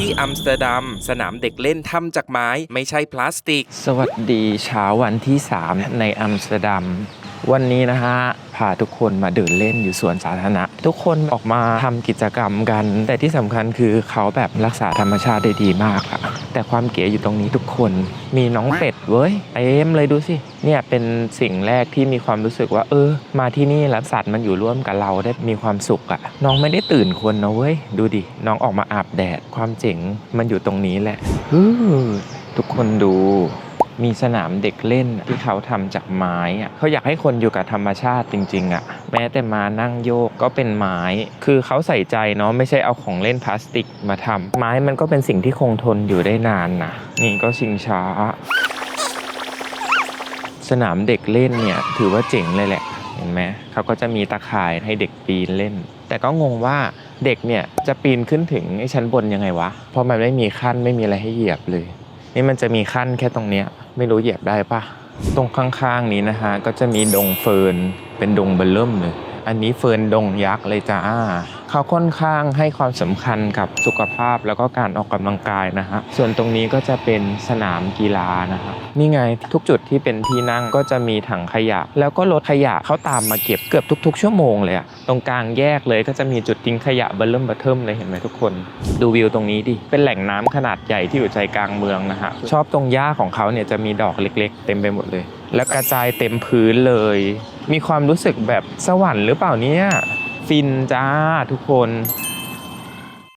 ที่อัมสเตอร์ดัม สนามเด็กเล่นทำจากไม้ไม่ใช่พลาสติก สวัสดีเช้าวันที่ 3 ในอัมสเตอร์ดัม วันนี้นะฮะพาทุกคนมาเดินเล่นอยู่สวนสาธารณะ ทุกคนออกมาทำกิจกรรมกัน แต่ที่สำคัญคือเขาแบบรักษาธรรมชาติได้ดีมากอะ แต่ความเก๋อยู่ตรงนี้ทุกคน มีน้องเป็ดเว้ยเต็มเลยดูสิ เนี่ยเป็นสิ่งแรกที่มีความรู้สึกว่า เออ มาที่นี่แล้วสัตว์มันอยู่ร่วมกับเราได้มีความสุขอะน้องไม่ได้ตื่นคนนะเว้ย ดูดิ น้องออกมาอาบแดด ความเจ๋งมันอยู่ตรงนี้แหละฮึทุกคนดูมีสนามเด็กเล่นที่เขาทำจากไม้อะเขาอยากให้คนอยู่กับธรรมชาติจริง ๆอะ แม้แต่มานั่งโยกก็เป็นไม้ คือเขาใส่ใจเนาะไม่ใช่เอาของเล่นพลาสติกมาทำไม้มันก็เป็นสิ่งที่คงทนอยู่ได้นานนะนี่ก็ชิงช้า สนามเด็กเล่นเนี่ยถือว่าเจ๋งเลยแหละ เห็นไหมเขาก็จะมีตะข่ายให้เด็กปีนเล่น แต่ก็งงว่าเด็กเนี่ยจะปีนขึ้นถึงไอ้ชั้นบนยังไงวะ เพราะมันไม่มีขั้นไม่มีอะไรให้เหยียบเลย นี่มันจะมีขั้นแค่ตรงเนี้ยไม่รู้เหยียบได้ปะตรงข้างๆนี้นะฮะก็จะมีดงเฟิร์น เป็นดงเบลเริ่มเลย อันนี้เฟิร์นดงยักษ์เลยจ้าเขาค่อนข้างให้ความสำคัญกับสุขภาพแล้วก็การออกกำลังกายนะฮะ ส่วนตรงนี้ก็จะเป็นสนามกีฬานะฮะ นี่ไงทุกจุดที่เป็นที่นั่งก็จะมีถังขยะ แล้วก็รถขยะเขาตามมาเก็บเกือบทุก ๆ ชั่วโมงเลยอะตรงกลางแยกเลยก็จะมีจุดทิ้งขยะเบลเริ่มเบอร์เทิมเลยเห็นไหมทุกคน ดูวิวตรงนี้ดิ เป็นแหล่งน้ำขนาดใหญ่ที่อยู่ใจกลางเมืองนะฮะ ชอบตรงหญ้าของเขาเนี่ยจะมีดอกเล็ก ๆ เต็มไปหมดเลย แล้วกระจายเต็มพื้นเลย มีความรู้สึกแบบสวรรค์หรือเปล่าเนี่ยฟินจ้าทุกคน